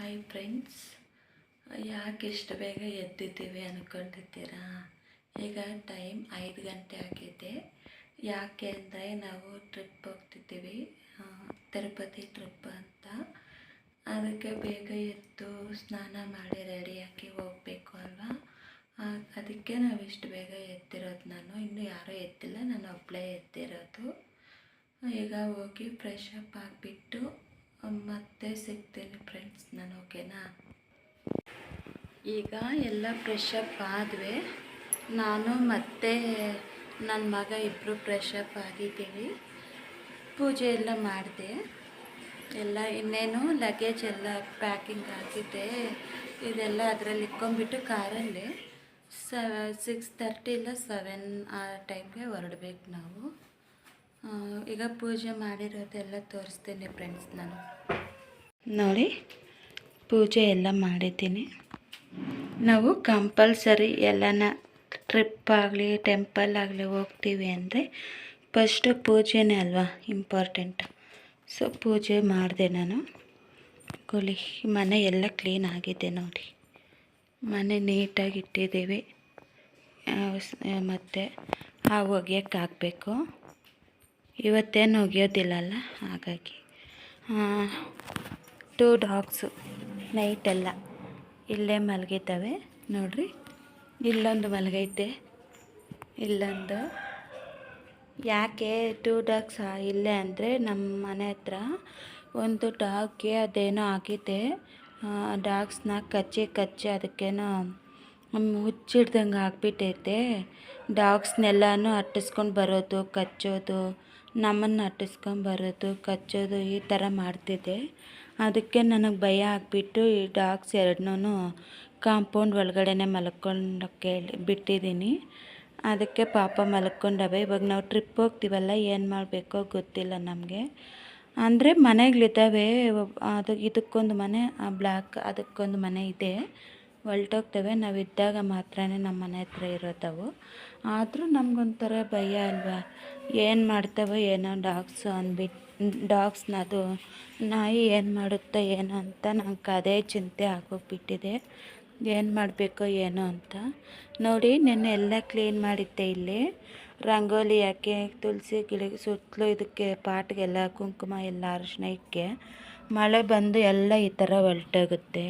Hi friends ಯಾಕೆ ಇಷ್ಟು ಬೇಗ ಎದ್ದಿದ್ದೀವಿ ಅಂದ್ಕೊಂಡಿದ್ದೀರಾ ಈಗ ಟೈಮ್ ಐದು ಗಂಟೆ ಆಗಿದೆ. ಯಾಕೆ ಅಂದರೆ ನಾವು ಟ್ರಿಪ್ ಹೋಗ್ತಿದ್ದೀವಿ ತಿರುಪತಿ ಟ್ರಿಪ್ ಅಂತ. ಅದಕ್ಕೆ ಬೇಗ ಎದ್ದು ಸ್ನಾನ ಮಾಡಿ ರೆಡಿಯಾಗಿ ಹೋಗಬೇಕು ಅಲ್ವಾ? ಅದಕ್ಕೆ ನಾವು ಇಷ್ಟು ಬೇಗ ಎದ್ದಿರೋದು ನಾನು. ಇನ್ನೂ ಯಾರೂ ಎದ್ದಿಲ್ಲ, ನಾನು ಒಬ್ಬಳೇ ಎದ್ದಿರೋದು. ಈಗ ಹೋಗಿ ಫ್ರೆಶ್ ಅಪ್ ಆಗಿಬಿಟ್ಟು, ಮತ್ತೆ ಸಿಗ್ತೀನಿ ಫ್ರೆಂಡ್ಸ್ ನಾನು ಓಕೆನಾ ಈಗ ಎಲ್ಲ ಫ್ರೆಶ್ ಅಪ್ ಆದ್ವಿ. ನಾನು ಮತ್ತೆ ನನ್ನ ಮಗ ಇಬ್ಬರು ಫ್ರೆಶ್ ಅಪ್ ಆಗಿದ್ದೀವಿ. ಪೂಜೆ ಎಲ್ಲ ಮಾಡಿದೆ. ಎಲ್ಲ ಇನ್ನೇನು ಲಗೇಜ್ ಎಲ್ಲ ಪ್ಯಾಕಿಂಗ್ ಆಗಿದೆ. ಇದೆಲ್ಲ ಅದರಲ್ಲಿ ಇಟ್ಕೊಂಡ್ಬಿಟ್ಟು ಕಾರಲ್ಲಿ ಸ ಸಿಕ್ಸ್ ತರ್ಟಿ ಇಲ್ಲ ಸೆವೆನ್ ಆ ಟೈಮ್ಗೆ ಹೊರಡ್ಬೇಕು ನಾವು. ಈಗ ಪೂಜೆ ಮಾಡಿರೋದೆಲ್ಲ ತೋರಿಸ್ತೀನಿ ಫ್ರೆಂಡ್ಸ್ ನಾನು. ನೋಡಿ ಪೂಜೆ ಎಲ್ಲ ಮಾಡಿದ್ದೀನಿ. ನಾವು ಕಂಪಲ್ಸರಿ ಎಲ್ಲನ ಟ್ರಿಪ್ ಆಗಲಿ ಟೆಂಪಲ್ ಆಗಲಿ ಹೋಗ್ತೀವಿ ಅಂದರೆ ಫಸ್ಟು ಪೂಜೆನೇ ಅಲ್ವಾ ಇಂಪಾರ್ಟೆಂಟ್ ಸೊ ಪೂಜೆ ಮಾಡಿದೆ ನಾನು. ಕೊಲಿ, ಮನೆ ಎಲ್ಲ ಕ್ಲೀನ್ ಆಗಿದೆ ನೋಡಿ. ಮನೆ ನೀಟಾಗಿ ಇಟ್ಟಿದ್ದೀವಿ. ಮತ್ತು ಆ ಒಗೆಯೋಕ್ಕೆ ಹಾಕಬೇಕು. ಇವತ್ತೇನು ಒಗೆಯೋದಿಲ್ಲಲ್ಲ ಹಾಗಾಗಿ. ಟೂ ಡಾಗ್ಸು ನೈಟೆಲ್ಲ ಇಲ್ಲೇ ಮಲಗಿದ್ದಾವೆ. ನೋಡ್ರಿ. ಇಲ್ಲೊಂದು ಮಲಗೈತೆ. ಇಲ್ಲೊಂದು. ಯಾಕೆ ಟೂ ಡಾಗ್ಸ್ ಇಲ್ಲೇ ಅಂದರೆ ನಮ್ಮ ಮನೆ ಹತ್ರ ಒಂದು ಡಾಗ್ಗೆ ಅದೇನೋ ಆಗಿದೆ. ಡಾಗ್ಸ್ನ ಕಚ್ಚಿ ಕಚ್ಚಿ ಅದಕ್ಕೇನೋ ಹುಚ್ಚಿಡ್ದಂಗೆ ಆಗ್ಬಿಟ್ಟೈತೆ. ಡಾಗ್ಸ್ನೆಲ್ಲನೂ ಅಟ್ಟಿಸ್ಕೊಂಡು ಬರೋದು, ಕಚ್ಚೋದು, ನಮ್ಮನ್ನು ಅಟ್ಟಿಸ್ಕೊಂಡು ಬರೋದು, ಕಚ್ಚೋದು ಈ ಥರ ಮಾಡ್ತಿದೆ ಅದಕ್ಕೆ ನನಗೆ ಭಯ ಆಗಿಬಿಟ್ಟು ಈ ಡಾಗ್ಸ್ ಎರಡನ್ನೂ ಕಾಂಪೌಂಡ್ ಒಳಗಡೆನೆ ಮಲ್ಕೊಂಡೋಕೆ ಬಿಟ್ಟಿದ್ದೀನಿ ಅದಕ್ಕೆ ಪಾಪ ಮಲ್ಕೊಂಡವೆ. ಇವಾಗ ನಾವು ಟ್ರಿಪ್ ಹೋಗ್ತೀವಲ್ಲ, ಏನು ಮಾಡಬೇಕೋ ಗೊತ್ತಿಲ್ಲ ನಮಗೆ. ಅಂದರೆ ಮನೆಗಳಿದ್ದಾವೆ ಅದು ಇದಕ್ಕೊಂದು ಮನೆ ಬ್ಲ್ಯಾಕ್ ಅದಕ್ಕೊಂದು ಮನೆ ಇದೆ. ಹೊಲ್ಟೋಗ್ತವೆ. ನಾವು ಇದ್ದಾಗ ಮಾತ್ರನೇ ನಮ್ಮ ಮನೆ ಹತ್ರ ಇರೋದವು. ಆದರೂ ನಮಗೊಂಥರ ಭಯ ಅಲ್ವಾ? ಏನು ಮಾಡ್ತವೆ ಏನೋ ಡಾಗ್ಸು ಅಂದ್ಬಿಟ್ಟು ಡಾಗ್ಸ್ನ ಅದು ನಾಯಿ ಏನು ಮಾಡುತ್ತೋ, ಏನು ಅಂತ ನಂಗೆ ಅದೇ ಚಿಂತೆ ಆಗೋಗ್ಬಿಟ್ಟಿದೆ. ಏನು ಮಾಡಬೇಕೋ, ಏನು ಅಂತ. ನೋಡಿ, ನೆನ್ನೆ ಎಲ್ಲ ಕ್ಲೀನ್ ಮಾಡಿದ್ದೆ ಇಲ್ಲಿ. ರಂಗೋಲಿ ಹಾಕಿ ತುಳಸಿ ಗಿಡಕ್ಕೆ ಸುತ್ತಲೂ ಇದಕ್ಕೆ ಪಾಟ್ಗೆಲ್ಲ, ಕುಂಕುಮ ಎಲ್ಲ ಅರಿಶಿನ ಇಕ್ಕೆ, ಮಳೆ ಬಂದು ಎಲ್ಲ ಈ ಥರ ಹೊಲ್ಟೋಗುತ್ತೆ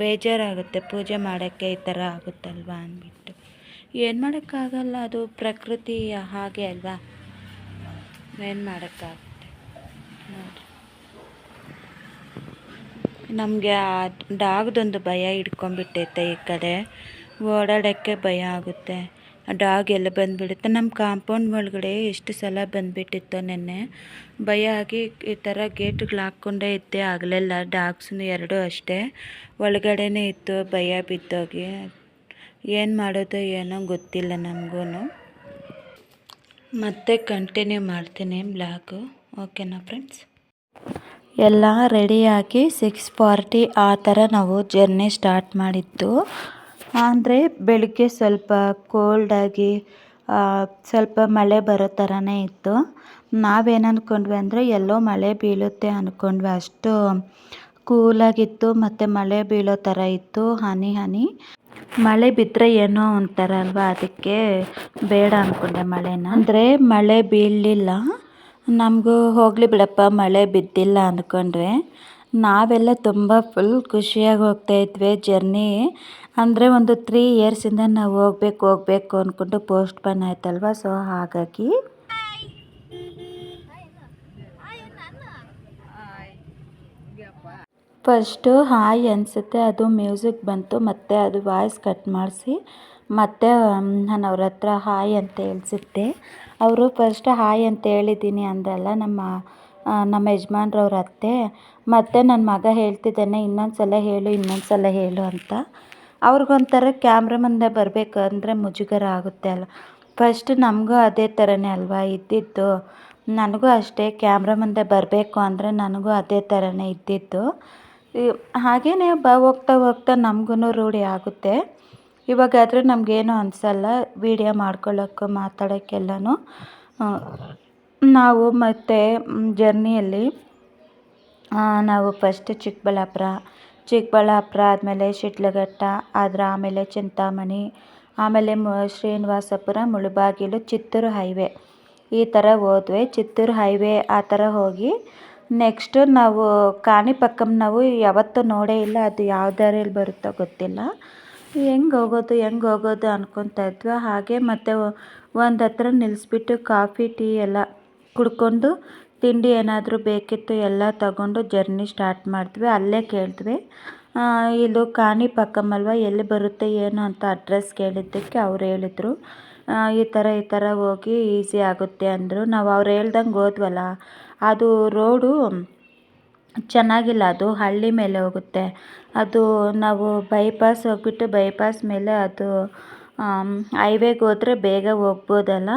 ಬೇಜಾರಾಗುತ್ತೆ, ಪೂಜೆ ಮಾಡೋಕ್ಕೆ ಈ ಥರ ಆಗುತ್ತಲ್ವಾ ಅಂದ್ಬಿಟ್ಟು. ಏನು ಮಾಡೋಕ್ಕಾಗಲ್ಲ, ಅದು ಪ್ರಕೃತಿ ಹಾಗೆ ಅಲ್ವಾ? ಏನು ಮಾಡೋಕ್ಕಾಗುತ್ತೆ ನಮಗೆ ಆ ಡಾಗ್ದೊಂದು ಭಯ ಹಿಡ್ಕೊಂಬಿಟ್ಟೈತೆ ಈ ಕಡೆ. ಓಡಾಡೋಕ್ಕೆ ಭಯ ಆಗುತ್ತೆ. ಆ ಡಾಗ್ ಎಲ್ಲ ಬಂದುಬಿಡುತ್ತೆ? ನಮ್ಮ ಕಾಂಪೌಂಡ್ ಒಳಗಡೆ ಎಷ್ಟು ಸಲ ಬಂದುಬಿಟ್ಟಿತ್ತು ನೆನ್ನೆ. ಭಯ ಆಗಿ ಈ ಥರ ಗೇಟ್ಗಳು ಹಾಕ್ಕೊಂಡೇ ಇದ್ದೆ ಆಗಲೆಲ್ಲ. ಡಾಗ್ಸ್ನು ಎರಡೂ ಅಷ್ಟೇ. ಒಳಗಡೆನೇ ಇತ್ತು, ಭಯ ಬಿದ್ದೋಗಿ. ಏನು ಮಾಡೋದು ಏನೋ ಗೊತ್ತಿಲ್ಲ ನಮಗೂ ಮತ್ತೆ ಕಂಟಿನ್ಯೂ ಮಾಡ್ತೀನಿ ಬ್ಲಾಗು. ಓಕೆನಾ ಫ್ರೆಂಡ್ಸ್? ಎಲ್ಲ ರೆಡಿಯಾಗಿ ಸಿಕ್ಸ್ ಫಾರ್ಟಿ ಆ ಥರ ನಾವು ಜರ್ನಿ ಸ್ಟಾರ್ಟ್ ಮಾಡಿದ್ದು. ಅಂದರೆ ಬೆಳಗ್ಗೆ ಸ್ವಲ್ಪ ಕೋಲ್ಡಾಗಿ ಸ್ವಲ್ಪ ಮಳೆ ಬರೋ ಥರನೇ ಇತ್ತು. ನಾವೇನು ಅಂದ್ಕೊಂಡ್ವಿ ಅಂದರೆ ಎಲ್ಲೋ ಮಳೆ ಬೀಳುತ್ತೆ ಅಂದ್ಕೊಂಡ್ವಿ ಅಷ್ಟು ಕೂಲಾಗಿತ್ತು ಮತ್ತು ಮಳೆ ಬೀಳೋ ಥರ ಇತ್ತು, ಹನಿ ಹನಿ. ಮಳೆ ಬಿದ್ದರೆ ಏನೋ ಒಂಥರ ಅಲ್ವಾ, ಅದಕ್ಕೆ ಬೇಡ ಅಂದ್ಕೊಂಡೆ ಮಳೆನ. ಅಂದರೆ ಮಳೆ ಬೀಳಲಿಲ್ಲ. ನಮಗೂ ಹೋಗಲಿ ಬಿಡಪ್ಪ, ಮಳೆ ಬಿದ್ದಿಲ್ಲ ಅಂದ್ಕೊಂಡ್ರೆ ನಾವೆಲ್ಲ ತುಂಬ ಫುಲ್ ಖುಷಿಯಾಗಿ ಹೋಗ್ತಾ ಇದ್ವಿ ಜರ್ನಿ ಅಂದರೆ ಒಂದು ತ್ರೀ ಇಯರ್ಸಿಂದ ನಾವು ಹೋಗ್ಬೇಕು ಹೋಗ್ಬೇಕು ಅಂದ್ಕೊಂಡು ಪೋಸ್ಟ್ ಪನ್ ಆಯ್ತಲ್ವ? ಸೊ ಹಾಗಾಗಿ ಫಸ್ಟು ಹಾಯ್ ಅನಿಸುತ್ತೆ, ಅದು ಮ್ಯೂಸಿಕ್ ಬಂತು, ಮತ್ತು ಅದು ವಾಯ್ಸ್ ಕಟ್ ಮಾಡಿಸಿ, ಮತ್ತೆ ನಾನು ಅವ್ರ ಹತ್ರ ಹಾಯ್ ಅಂತ ಹೇಳ್ಸಿದ್ದೆ. ಅವರು ಫಸ್ಟ್ ಹಾಯ್ ಅಂತ ಹೇಳಿದ್ದೀನಿ ಅಂದಲ್ಲ ನಮ್ಮ ನಮ್ಮ ಯಜಮಾನ್ರವ್ರ ಅತ್ತೆ, ಮತ್ತು ನನ್ನ ಮಗ ಹೇಳ್ತಿದ್ದಾನೆ ಇನ್ನೊಂದು ಸಲ ಹೇಳು ಇನ್ನೊಂದು ಸಲ ಹೇಳು ಅಂತ. ಅವ್ರಿಗೊಂಥರ ಕ್ಯಾಮ್ರಾ ಮುಂದೆ ಬರಬೇಕು ಅಂದರೆ ಮುಜುಗರ ಆಗುತ್ತೆ ಅಲ್ಲ ಫಸ್ಟ್ ನಮಗೂ ಅದೇ ಥರನೇ ಅಲ್ವಾ ಇದ್ದಿದ್ದು. ನನಗೂ ಅಷ್ಟೇ ಕ್ಯಾಮ್ರಾ ಮುಂದೆ ಬರಬೇಕು ಅಂದರೆ ನನಗೂ ಅದೇ ಥರನೇ ಇದ್ದಿದ್ದು. ಹಾಗೆಯೇ ಬ, ಹೋಗ್ತಾ ಹೋಗ್ತಾ ನಮಗೂ ರೂಢಿ ಆಗುತ್ತೆ. ಇವಾಗಾದರೆ ನಮಗೇನು ಅನಿಸಲ್ಲ ವೀಡಿಯೋ ಮಾಡ್ಕೊಳ್ಳೋಕ್ಕೂ ಮಾತಾಡೋಕ್ಕೆಲ್ಲನೂ. ನಾವು ಮತ್ತು ಜರ್ನಿಯಲ್ಲಿ ನಾವು ಫಸ್ಟ್ ಚಿಕ್ಕಬಳ್ಳಾಪುರ ಚಿಕ್ಕಬಳ್ಳಾಪುರ ಆದಮೇಲೆ ಶಿಡ್ಲಘಟ್ಟ ಅದರ ಆಮೇಲೆ ಚಿಂತಾಮಣಿ, ಆಮೇಲೆ ಶ್ರೀನಿವಾಸಪುರ, ಮುಳುಬಾಗಿಲು, ಚಿತ್ತೂರು ಹೈವೇ ಈ ಥರ ಹೋದ್ವಿ. ಚಿತ್ತೂರು ಹೈವೇ ಆ ಥರ ಹೋಗಿ ನೆಕ್ಸ್ಟು ನಾವು ಕಾಣಿಪಕ್ಕಂ ನಾವು ಯಾವತ್ತೂ ನೋಡೇ ಇಲ್ಲ, ಅದು ಯಾವ ದಾರಿಯಲ್ಲಿ ಬರುತ್ತೋ ಗೊತ್ತಿಲ್ಲ. ಹೆಂಗೆ ಹೋಗೋದು ಹೆಂಗೆ ಹೋಗೋದು ಅನ್ಕೊತಾ ಇದ್ವಿ. ಹಾಗೆ ಮತ್ತು ಒಂದು ಹತ್ರ ನಿಲ್ಲಿಸ್ಬಿಟ್ಟು ಕಾಫಿ, ಟೀ ಎಲ್ಲ ಕುಡ್ಕೊಂಡು ತಿಂಡಿ ಏನಾದರೂ ಬೇಕಿತ್ತು ಎಲ್ಲ ತಗೊಂಡು ಜರ್ನಿ ಸ್ಟಾರ್ಟ್ ಮಾಡಿದ್ವಿ. ಅಲ್ಲೇ ಕೇಳಿದ್ವಿ. ಇದು ಕಾಣಿ ಪಕ್ಕಮಲ್ವ ಎಲ್ಲಿ ಬರುತ್ತೆ, ಏನು ಅಂತ ಅಡ್ರೆಸ್ ಕೇಳಿದ್ದಕ್ಕೆ ಅವ್ರು ಹೇಳಿದ್ರು. ಈ ಥರ ಈ ಥರ ಹೋಗಿ ಈಸಿ ಆಗುತ್ತೆ ಅಂದರು. ನಾವು ಅವ್ರು ಹೇಳ್ದಂಗೆ ಹೋದ್ವಲ್ಲ, ಅದು ರೋಡು ಚೆನ್ನಾಗಿಲ್ಲ. ಅದು ಹಳ್ಳಿ ಮೇಲೆ ಹೋಗುತ್ತೆ. ಅದು ನಾವು ಬೈಪಾಸ್ ಹೋಗ್ಬಿಟ್ಟು ಬೈಪಾಸ್ ಮೇಲೆ ಅದು ಹೈವೇಗೆ ಹೋದರೆ ಬೇಗ ಹೋಗ್ಬೋದಲ್ಲ?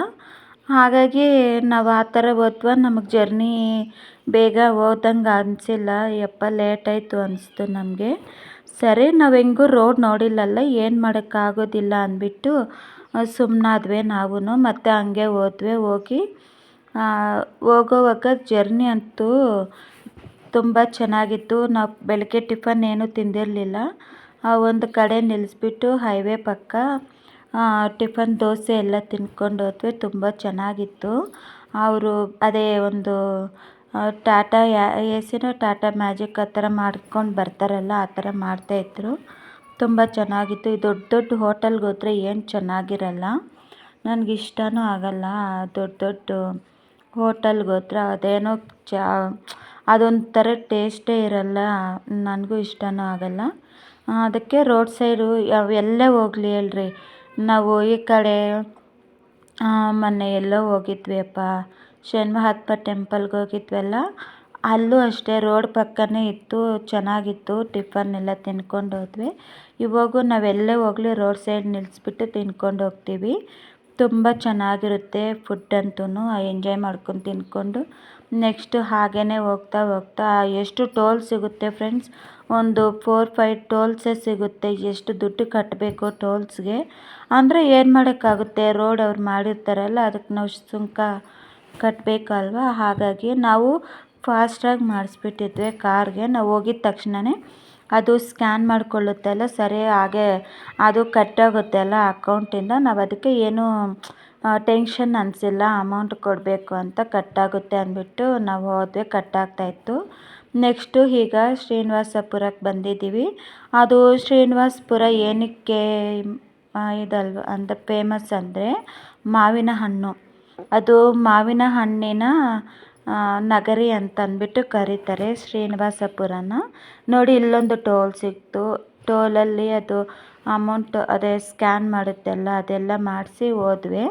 ಹಾಗಾಗಿ ನಾವು ಆ ಥರ ಹೋದ್ವ ನಮಗೆ ಜರ್ನಿ ಬೇಗ ಹೋದಂಗೆ ಅನಿಸಿಲ್ಲ. ಯಪ್ಪ ಲೇಟ್ ಆಯಿತು ಅನಿಸ್ತು ನಮಗೆ. ಸರಿ, ನಾವು ಹೆಂಗೂ ರೋಡ್ ನೋಡಿಲ್ಲಲ್ಲ, ಏನು ಮಾಡೋಕ್ಕಾಗೋದಿಲ್ಲ ಅಂದ್ಬಿಟ್ಟು ಸುಮ್ಮನಾದ್ವಿ ನಾವೂ ಮತ್ತು ಹಂಗೆ ಹೋದ್ವಿ ಹೋಗಿ ಹೋಗೋವಾಗ ಜರ್ನಿ ಅಂತೂ ತುಂಬ ಚೆನ್ನಾಗಿತ್ತು. ನಾವು ಬೆಳಗ್ಗೆ ಟಿಫನ್ ಏನೂ ತಿಂದಿರಲಿಲ್ಲ. ಒಂದು ಕಡೆ ನಿಲ್ಲಿಸ್ಬಿಟ್ಟು ಹೈವೇ ಪಕ್ಕ ಟಿಫನ್ ದೋಸೆ ಎಲ್ಲ ತಿನ್ಕೊಂಡು ಹೋದ್ವಿ. ತುಂಬ ಚೆನ್ನಾಗಿತ್ತು. ಅವರು ಅದೇ ಒಂದು ಟಾಟಾ ಯಾ, ಎಸಿನೋ ಟಾಟಾ ಮ್ಯಾಜಿಕ್ ಆ ಥರ ಮಾಡ್ಕೊಂಡು ಬರ್ತಾರಲ್ಲ, ಆ ಥರ ಮಾಡ್ತಾಯಿದ್ರು ತುಂಬ ಚೆನ್ನಾಗಿತ್ತು. ಈ ದೊಡ್ಡ ದೊಡ್ಡ ಹೋಟೆಲ್ಗೆ ಹೋದರೆ ಏನು ಚೆನ್ನಾಗಿರಲ್ಲ. ನನಗೆ ಇಷ್ಟನೂ ಆಗಲ್ಲ. ದೊಡ್ಡ ದೊಡ್ಡ ಹೋಟೆಲ್ಗೆ ಹೋದ್ರೆ ಅದೇನೋ ಚಾ ಅದೊಂಥರ ಟೇಸ್ಟೇ ಇರಲ್ಲ. ನನಗೂ ಇಷ್ಟವೂ ಆಗಲ್ಲ. ಅದಕ್ಕೆ ರೋಡ್ ಸೈಡು ಯಾವ ಎಲ್ಲೇ ಹೋಗ್ಲಿ ಹೇಳ್ರಿ. ನಾವು ಈ ಕಡೆ ಮೊನ್ನೆ ಎಲ್ಲೋ ಹೋಗಿದ್ವಿ ಅಪ್ಪ ಟೆಂಪಲ್ಗೆ ಹೋಗಿದ್ವಲ್ಲ? ಅಲ್ಲೂ ಅಷ್ಟೇ ರೋಡ್ ಪಕ್ಕನೇ ಇತ್ತು, ಚೆನ್ನಾಗಿತ್ತು, ಟಿಫನ್ ಎಲ್ಲ ತಿನ್ಕೊಂಡು ಹೋದ್ವಿ. ಇವಾಗೂ ನಾವೆಲ್ಲೇ ಹೋಗಲಿ ರೋಡ್ ಸೈಡ್ ನಿಲ್ಲಿಸ್ಬಿಟ್ಟು ತಿನ್ಕೊಂಡು ಹೋಗ್ತೀವಿ. ತುಂಬ ಚೆನ್ನಾಗಿರುತ್ತೆ ಫುಡ್ ಅಂತೂ ಎಂಜಾಯ್ ಮಾಡ್ಕೊಂಡು ತಿನ್ಕೊಂಡು. ನೆಕ್ಸ್ಟ್ ಹಾಗೇ ಹೋಗ್ತಾ ಹೋಗ್ತಾ ಎಷ್ಟು ಟೋಲ್ ಸಿಗುತ್ತೆ ಫ್ರೆಂಡ್ಸ್? ಒಂದು ಫೋರ್ ಫೈವ್ ಟೋಲ್ಸೇ ಸಿಗುತ್ತೆ, ಎಷ್ಟು ದುಡ್ಡು ಕಟ್ಟಬೇಕು ಟೋಲ್ಸ್ಗೆ. ಅಂದರೆ ಏನು ಮಾಡೋಕ್ಕಾಗುತ್ತೆ? ರೋಡ್ ಅವ್ರು ಮಾಡಿರ್ತಾರಲ್ಲ, ಅದಕ್ಕೆ ನಾವು ಸುಂಕ ಕಟ್ಟಬೇಕಲ್ವ ಹಾಗಾಗಿ ನಾವು ಫಾಸ್ಟಾಗಿ ಮಾಡಿಸ್ಬಿಟ್ಟಿದ್ವಿ ಕಾರ್ಗೆ. ನಾವು ಹೋಗಿದ ತಕ್ಷಣವೇ ಅದು ಸ್ಕ್ಯಾನ್ ಮಾಡಿಕೊಳ್ಳುತ್ತಲ್ಲ ಸರಿ, ಹಾಗೆ ಅದು ಕಟ್ಟಾಗುತ್ತೆ ಅಲ್ಲ ಅಕೌಂಟಿಂದ. ನಾವು ಅದಕ್ಕೆ ಏನೂ ಟೆನ್ಷನ್ ಅನಿಸಿಲ್ಲ ಅಮೌಂಟ್ ಕೊಡಬೇಕು ಅಂತ ಕಟ್ಟಾಗುತ್ತೆ ಅಂದ್ಬಿಟ್ಟು ನಾವು ಹೋದ್ವಿ ಕಟ್ಟಾಗ್ತಾಯಿತ್ತು ನೆಕ್ಸ್ಟು ಈಗ ಶ್ರೀನಿವಾಸಪುರಕ್ಕೆ ಬಂದಿದ್ದೀವಿ. ಅದು ಶ್ರೀನಿವಾಸಪುರ ಏನಕ್ಕೆ ಇದಲ್ವ ಅಂತ ಫೇಮಸ್ ಅಂದರೆ ಮಾವಿನ ಹಣ್ಣು ಅದು ಮಾವಿನ ಹಣ್ಣಿನ ನಗರಿ ಅಂತ ಅಂದ್ಬಿಟ್ಟು ಕರೀತಾರೆ ಶ್ರೀನಿವಾಸಪುರನ. ನೋಡಿ ಇಲ್ಲೊಂದು ಟೋಲ್ ಸಿಕ್ತು. ಟೋಲಲ್ಲಿ ಅದು ಅಮೌಂಟ್ ಅದೇ ಸ್ಕ್ಯಾನ್ ಮಾಡುತ್ತಲ್ಲ ಅದೆಲ್ಲ ಮಾಡಿಸಿ ಹೋದ್ವಿ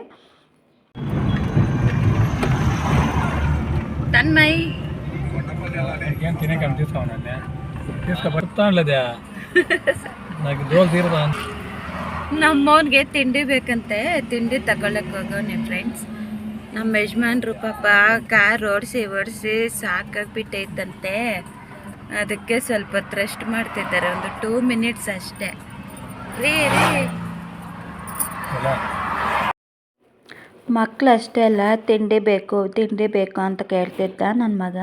ತನ್ಮಯ್ ఏం తినేకని తీసుకోనండి తీసుకో ಬರ್ತಾನಲ್ಲದೆ నాకు ದೋಲ್ ತೀರದ ನಮ್ಮವನಿಗೆ ತಿಂಡಿ ಬೇಕಂತೆ ತಿಂಡಿ ತಗೊಳಕ್ಕೆ ಹೋಗೋನೆ ಫ್ರೆಂಡ್ಸ್ ನಮ್ಮ ಯಜಮಾನ್ರು ಪಾಪ ಕಾರ್ ಓಡಿಸಿ ಓಡಿಸಿ ಸಾಕಾಗ್ಬಿಟ್ಟೈತಂತೆ ಅದಕ್ಕೆ ಸ್ವಲ್ಪ ಹೊತ್ತು ರೆಸ್ಟ್ ಮಾಡ್ತಿದ್ದಾರೆ ಒಂದು ಟೂ ಮಿನಿಟ್ಸ್ ಅಷ್ಟೇ ರೀ ರೀ ಮಕ್ಕಳು ಅಲ್ಲ ತಿಂಡಿ ಬೇಕು ತಿಂಡಿ ಬೇಕು ಅಂತ ಕೇಳ್ತಿದ್ದ ನನ್ನ ಮಗ.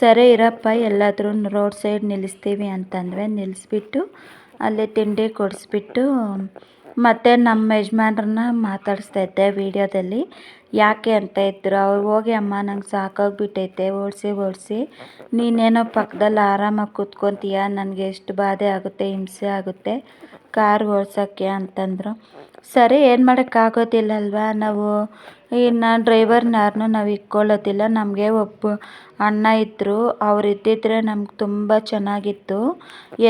ಸರಿ ಇರಪ್ಪ ಎಲ್ಲಾದರೂ ರೋಡ್ ಸೈಡ್ ನಿಲ್ಲಿಸ್ತೀವಿ ಅಂತಂದರೆ ನಿಲ್ಲಿಸ್ಬಿಟ್ಟು ಅಲ್ಲೇ ತಿಂಡಿ ಕೊಡಿಸ್ಬಿಟ್ಟು ಮತ್ತು ನಮ್ಮ ಯಜಮಾನ್ರನ್ನ ಮಾತಾಡಿಸ್ತಾ ಇದ್ದೆ ವೀಡಿಯೋದಲ್ಲಿ. ಯಾಕೆ ಅಂತ ಇದ್ರು, ಅವ್ರು ಹೋಗಿ, ಅಮ್ಮ, ನಂಗೆ ಸಾಕಾಗ್ಬಿಟ್ಟೈತೆ, ಓಡಿಸಿ ಓಡಿಸಿ. ನೀನೇನೋ ಪಕ್ಕದಲ್ಲಿ ಆರಾಮಾಗಿ ಕೂತ್ಕೊತೀಯ? ನನಗೆ ಎಷ್ಟು ಬಾಧೆ ಆಗುತ್ತೆ, ಹಿಂಸೆ ಆಗುತ್ತೆ. ಕಾರ್ ಓಡ್ಸೋಕ್ಕೆ ಅಂತಂದರು. ಸರಿ, ಏನು ಮಾಡೋಕ್ಕಾಗೋದಿಲ್ಲಲ್ವ ನಾವು? ಇನ್ನು ಡ್ರೈವರ್ನ ಯಾರನ್ನೂ ನಾವು ಇಟ್ಕೊಳ್ಳೋದಿಲ್ಲ, ನಮಗೆ ಒಬ್ಬ ಅಣ್ಣ ಇದ್ದರು ಅವ್ರು ಇದ್ದಿದ್ದರೆ ನಮ್ಗೆ ತುಂಬ ಚೆನ್ನಾಗಿತ್ತು.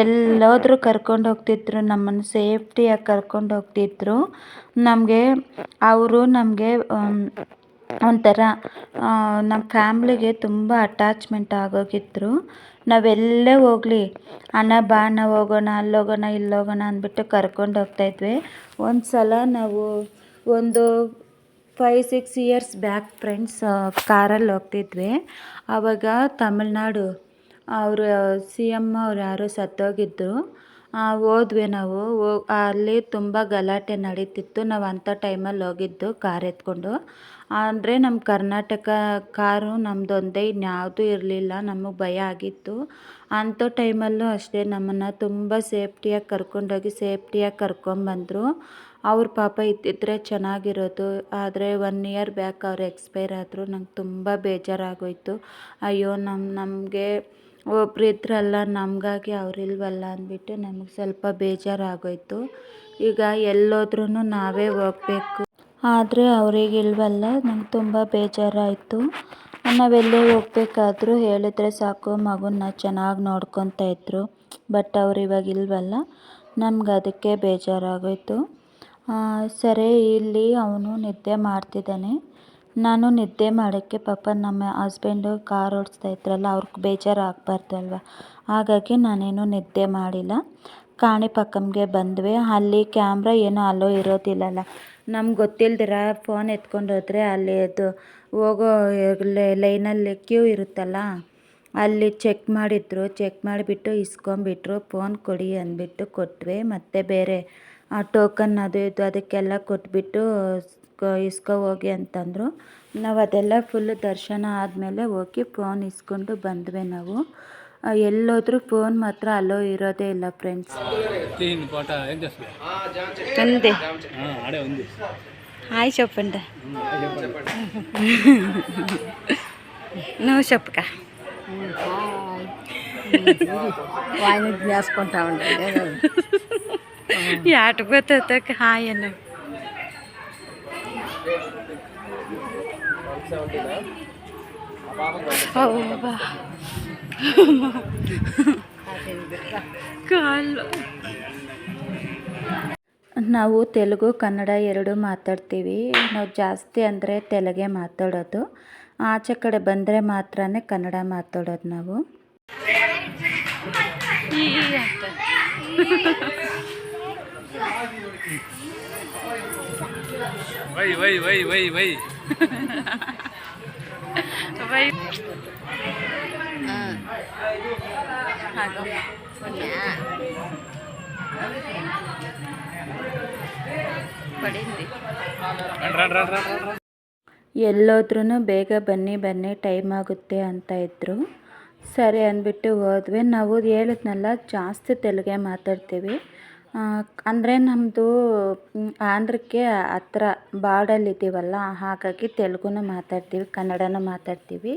ಎಲ್ಲೋದ್ರೂ ಕರ್ಕೊಂಡು ಹೋಗ್ತಿದ್ರು, ನಮ್ಮನ್ನು ಸೇಫ್ಟಿಯಾಗಿ ಕರ್ಕೊಂಡು ಹೋಗ್ತಿದ್ರು. ನಮಗೆ, ಅವರು ನಮಗೆ ಒಂಥರ ನಮ್ಮ ಫ್ಯಾಮ್ಲಿಗೆ ತುಂಬ ಅಟ್ಯಾಚ್ಮೆಂಟ್ ಆಗೋಗಿದ್ರು. ನಾವೆಲ್ಲೇ ಹೋಗಲಿ. ಅಣ್ಣ ಬಾ ನಾವು ಹೋಗೋಣ ಅಲ್ಲೋಗೋಣ ಇಲ್ಲೋಗೋಣ ಅಂದ್ಬಿಟ್ಟು ಕರ್ಕೊಂಡು ಹೋಗ್ತಾಯಿದ್ವಿ ಒಂದು ಸಲ ನಾವು ಒಂದು five six years back friends ಕಾರಲ್ಲಿ ಹೋಗ್ತಿದ್ವಿ. ಆವಾಗ ತಮಿಳ್ನಾಡು, ಅವರು ಸಿ ಎಂ ಅವ್ರು ಯಾರೋ ಸತ್ತೋಗಿದ್ದರು ಹೋದ್ವಿ ನಾವು. ಅಲ್ಲಿ ತುಂಬ ಗಲಾಟೆ ನಡೀತಿತ್ತು. ನಾವು ಅಂಥ ಟೈಮಲ್ಲಿ ಹೋಗಿದ್ದು ಕಾರ್ ಎತ್ಕೊಂಡು. ಅಂದರೆ ನಮ್ಮ ಕರ್ನಾಟಕ ಕಾರು ನಮ್ಮದೊಂದೇ ಇನ್ಯಾವುದೂ ಇರಲಿಲ್ಲ, ನಮಗೆ ಭಯ ಆಗಿತ್ತು. ಅಂಥ ಟೈಮಲ್ಲೂ ಅಷ್ಟೇ ನಮ್ಮನ್ನು ತುಂಬ ಸೇಫ್ಟಿಯಾಗಿ ಕರ್ಕೊಂಡೋಗಿ, ಸೇಫ್ಟಿಯಾಗಿ ಕರ್ಕೊಂಬಂದರು ಅವ್ರ ಪಾಪ ಇದ್ದಿದ್ರೆ ಚೆನ್ನಾಗಿರೋದು. ಆದರೆ ಒನ್ ಇಯರ್ ಬ್ಯಾಕ್ ಅವ್ರು ಎಕ್ಸ್ಪೈರ್ ಆದರು. ನಂಗೆ ತುಂಬ ಬೇಜಾರಾಗೋಯಿತು. ಅಯ್ಯೋ ನಮ್ಮ ನಮಗೆ ಒಬ್ರು ಇದ್ರಲ್ಲ, ನಮಗಾಗಿ ಅವರಿಲ್ವಲ್ಲ ಅಂದ್ಬಿಟ್ಟು ನಮಗೆ ಸ್ವಲ್ಪ ಬೇಜಾರಾಗೋಯಿತು. ಈಗ ಎಲ್ಲೋದ್ರೂ ನಾವೇ ಹೋಗ್ಬೇಕು. ಆದರೆ ಅವ್ರಿಗೆ ಇಲ್ವಲ್ಲ, ನಂಗೆ ತುಂಬ ಬೇಜಾರಾಯಿತು. ನಾವೆಲ್ಲೇ ಹೋಗ್ಬೇಕಾದ್ರೂ ಹೇಳಿದ್ರೆ ಸಾಕು, ಮಗುನ ಚೆನ್ನಾಗಿ ನೋಡ್ಕೊತಾ ಇದ್ರು. ಬಟ್ ಅವ್ರು ಇವಾಗ ಇಲ್ವಲ್ಲ ನಮ್ಗೆ ಅದಕ್ಕೆ ಬೇಜಾರಾಗೋಯಿತು. ಸರಿ, ಇಲ್ಲಿ ಅವನು ನಿದ್ದೆ ಮಾಡ್ತಿದ್ದಾನೆ. ನಾನು ನಿದ್ದೆ ಮಾಡೋಕ್ಕೆ ಪಾಪ ನಮ್ಮ ಹಸ್ಬೆಂಡು ಕಾರ್ ಓಡಿಸ್ತಾ ಇದ್ರಲ್ಲ, ಅವ್ರಿಗೆ ಬೇಜಾರು ಆಗಬಾರ್ದಲ್ವ ಹಾಗಾಗಿ ನಾನೇನು ನಿದ್ದೆ ಮಾಡಿಲ್ಲ. ಕಾಣಿಪಾಕಂಗೆ ಬಂದ್ವಿ. ಅಲ್ಲಿ ಕ್ಯಾಮ್ರಾ ಏನೂ ಅಲೋ ಇರೋದಿಲ್ಲಲ್ಲ. ನಮ್ಗೆ ಗೊತ್ತಿಲ್ದಿರ ಫೋನ್ ಎತ್ಕೊಂಡು ಅಲ್ಲಿ ಅದು ಹೋಗೋ ಲೈನಲ್ಲಿ ಕ್ಯೂ ಇರುತ್ತಲ್ಲ, ಅಲ್ಲಿ ಚೆಕ್ ಮಾಡಿದ್ರು ಚೆಕ್ ಮಾಡಿಬಿಟ್ಟು ಇಸ್ಕೊಂಬಿಟ್ರು ಫೋನ್ ಕೊಡಿ ಅಂದ್ಬಿಟ್ಟು ಕೊಟ್ವಿ. ಮತ್ತು ಬೇರೆ, ಆ ಟೋಕನ್ ಅದು ಇದು ಅದಕ್ಕೆಲ್ಲ ಕೊಟ್ಬಿಟ್ಟು ಇಸ್ಕೊ ಹೋಗಿ ಅಂತಂದರು. ನಾವು ಅದೆಲ್ಲ ಫುಲ್ ದರ್ಶನ ಆದಮೇಲೆ ಹೋಗಿ ಫೋನ್ ಇಸ್ಕೊಂಡು ಬಂದ್ವಿ ನಾವು. ಎಲ್ಲೋದ್ರೂ ಫೋನ್ ಮಾತ್ರ ಅಲೋ ಇರೋದೇ ಇಲ್ಲ ఫ్రెండ్స్ దీని పాట ఏం చేస్తుంది ఉంది ఆడే ఉంది హాయ్ చెప్పండి నువ్వు చెప్పుక వాయిని చేసుకుంటా ఉంటాను ఆటపోతే హాయ్ అన్న ಹೌದಾ ಕಾಲು. ನಾವು ತೆಲುಗು ಕನ್ನಡ ಎರಡು ಮಾತಾಡ್ತೀವಿ. ನಾವು ಜಾಸ್ತಿ ಅಂದರೆ ತೆಲುಗೆ ಮಾತಾಡೋದು. ಆಚೆ ಕಡೆ ಬಂದರೆ ಮಾತ್ರ ಕನ್ನಡ ಮಾತಾಡೋದು ನಾವು. ವೈ ವೈ ವೈ ವೈ. ವೈ. ಎಲ್ಲೋದ್ರೂ ಬೇಗ ಬನ್ನಿ ಬನ್ನಿ ಟೈಮ್ ಆಗುತ್ತೆ ಅಂತ ಇದ್ದರು ಸರಿ ಅಂದ್ಬಿಟ್ಟು ಹೋದ್ವಿ. ನಾವು ಹೇಳಿದ್ನಲ್ಲ ಜಾಸ್ತಿ ತೆಲುಗೆ ಮಾತಾಡ್ತೀವಿ. ಅಂದರೆ ನಮ್ಮದು ಆಂಧ್ರಕ್ಕೆ ಹತ್ರ ಬಾರ್ಡಲ್ಲಿದ್ದೀವಲ್ಲ ಹಾಗಾಗಿ ತೆಲುಗುನೂ ಮಾತಾಡ್ತೀವಿ, ಕನ್ನಡನೂ ಮಾತಾಡ್ತೀವಿ.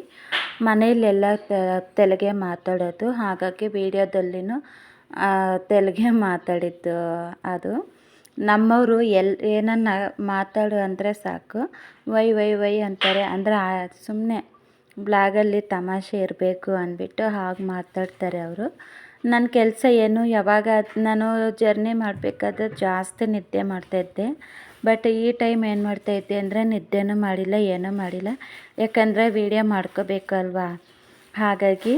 ಮನೆಯಲ್ಲೆಲ್ಲ ತೆಲುಗೇ ಮಾತಾಡೋದು, ಹಾಗಾಗಿ ವೀಡಿಯೋದಲ್ಲಿಯೂ ತೆಲುಗೇ ಮಾತಾಡಿದ್ದು ಅದು. ನಮ್ಮವರು ಎಲ್, ಏನನ್ನ ಮಾತಾಡು ಅಂದರೆ ಸಾಕು, ವೈ ವೈ ವೈ ಅಂತಾರೆ, ಅಂದರೆ ಸುಮ್ಮನೆ ಬ್ಲಾಗಲ್ಲಿ ತಮಾಷೆ ಇರಬೇಕು ಅಂದ್ಬಿಟ್ಟು ಹಾಗೆ ಮಾತಾಡ್ತಾರೆ ಅವರು. ನನ್ನ ಕೆಲಸ ಏನು, ಯಾವಾಗ ನಾನು ಜರ್ನಿ ಮಾಡಬೇಕಾದ್ರೆ ಜಾಸ್ತಿ ನಿದ್ದೆ ಮಾಡ್ತಾಯಿದ್ದೆ ಬಟ್ ಈ ಟೈಮ್ ಏನು ಮಾಡ್ತಾಯಿದ್ದೆ ಅಂದರೆ ನಿದ್ದೆನೂ ಮಾಡಿಲ್ಲ, ಏನೂ ಮಾಡಿಲ್ಲ. ಯಾಕಂದರೆ ವೀಡಿಯೋ ಮಾಡ್ಕೋಬೇಕಲ್ವಾ? ಹಾಗಾಗಿ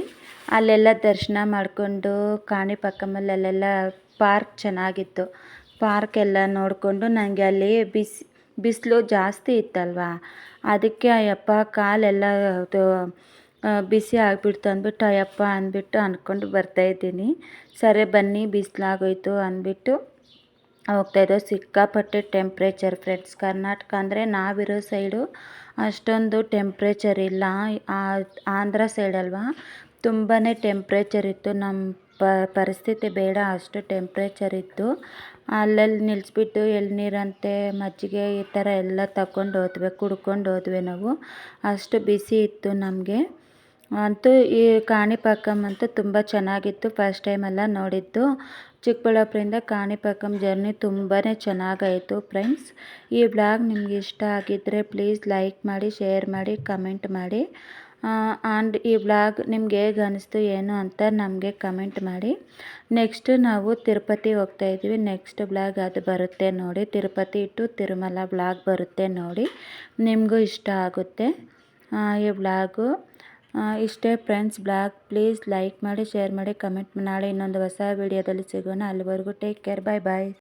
ಅಲ್ಲೆಲ್ಲ ದರ್ಶನ ಮಾಡಿಕೊಂಡು ಕಾಣಿಪಾಕಮಲ್ಲಲ್ಲೆಲ್ಲ ಪಾರ್ಕ್ ಚೆನ್ನಾಗಿತ್ತು. ಪಾರ್ಕ್ ಎಲ್ಲ ನೋಡಿಕೊಂಡು ನನಗೆ ಅಲ್ಲಿ ಬಿಸಿ, ಬಿಸಿಲು ಜಾಸ್ತಿ ಇತ್ತಲ್ವಾ? ಅದಕ್ಕೆ ಅಯ್ಯಪ್ಪ ಕಾಲೆಲ್ಲ ಬಿಸಿ ಆಗಿಬಿಡ್ತು ಅಂದ್ಬಿಟ್ಟು, ಅಯ್ಯಪ್ಪ, ಅಂದ್ಬಿಟ್ಟು ಅಂದ್ಕೊಂಡು ಬರ್ತಾಯಿದ್ದೀನಿ ಸರಿ ಬನ್ನಿ, ಬಿಸಿಲಾಗೋಯ್ತು, ಅಂದ್ಬಿಟ್ಟು ಹೋಗ್ತಾಯಿದ್ದೋ ಸಿಕ್ಕಾಪಟ್ಟೆ ಟೆಂಪ್ರೇಚರ್ ಫ್ರೆಂಡ್ಸ್ ಕರ್ನಾಟಕ ಅಂದರೆ ನಾವಿರೋ ಸೈಡು ಅಷ್ಟೊಂದು ಟೆಂಪ್ರೇಚರ್ ಇಲ್ಲ. ಆಂಧ್ರ ಸೈಡಲ್ವಾ ತುಂಬಾ ಟೆಂಪ್ರೇಚರ್ ಇತ್ತು. ನಮ್ಮ ಪರಿಸ್ಥಿತಿ ಬೇಡ, ಅಷ್ಟು ಟೆಂಪ್ರೇಚರ್ ಇತ್ತು. ಅಲ್ಲಲ್ಲಿ ನಿಲ್ಲಿಸ್ಬಿಟ್ಟು ಎಳ್ನೀರಂತೆ, ಮಜ್ಜಿಗೆ ಈ ಥರ ಎಲ್ಲ ತಗೊಂಡು ಹೋದ್ವಿ ಕುಡ್ಕೊಂಡು ಹೋದ್ವಿ ನಾವು. ಅಷ್ಟು ಬಿಸಿ ಇತ್ತು ನಮಗೆ. ಅಂತೂ ಈ ಕಾಣಿಪಾಕಂ ಅಂತೂ ತುಂಬ ಚೆನ್ನಾಗಿತ್ತು. ಫಸ್ಟ್ ಟೈಮೆಲ್ಲ ನೋಡಿದ್ದು. ಚಿಕ್ಕಬಳ್ಳಾಪುರದಿಂದ ಕಾಣಿಪಾಕಂ ಜರ್ನಿ ತುಂಬಾ ಚೆನ್ನಾಗಾಯಿತು ಫ್ರೆಂಡ್ಸ್ ಈ ಬ್ಲಾಗ್ ನಿಮ್ಗೆ ಇಷ್ಟ ಆಗಿದ್ದರೆ ಪ್ಲೀಸ್ ಲೈಕ್ ಮಾಡಿ ಶೇರ್ ಮಾಡಿ ಕಮೆಂಟ್ ಮಾಡಿ. ಆ್ಯಂಡ್ ಈ ಬ್ಲಾಗ್ ನಿಮ್ಗೆ ಹೇಗೆ ಅನಿಸ್ತು, ಏನು ಅಂತ ನಮಗೆ ಕಮೆಂಟ್ ಮಾಡಿ. ನೆಕ್ಸ್ಟ್ ನಾವು ತಿರುಪತಿ ಹೋಗ್ತಾ ಇದ್ದೀವಿ. ನೆಕ್ಸ್ಟ್ ಬ್ಲಾಗ್ ಅದು ಬರುತ್ತೆ ನೋಡಿ. ತಿರುಪತಿ ಟು ತಿರುಮಲ ಬ್ಲಾಗ್ ಬರುತ್ತೆ ನೋಡಿ. ನಿಮಗೂ ಇಷ್ಟ ಆಗುತ್ತೆ. ಈ ಬ್ಲಾಗು ಇಷ್ಟೇ ಫ್ರೆಂಡ್ಸ್, ಬ್ಲಾಗ್ ಪ್ಲೀಸ್ ಲೈಕ್ ಮಾಡಿ, ಶೇರ್ ಮಾಡಿ, ಕಮೆಂಟ್ ನಾಳೆ ಇನ್ನೊಂದು ಹೊಸ ವೀಡಿಯೋದಲ್ಲಿ ಸಿಗೋಣ. ಅಲ್ಲಿವರೆಗೂ ಟೇಕ್ ಕೇರ್. ಬಾಯ್ ಬಾಯ್.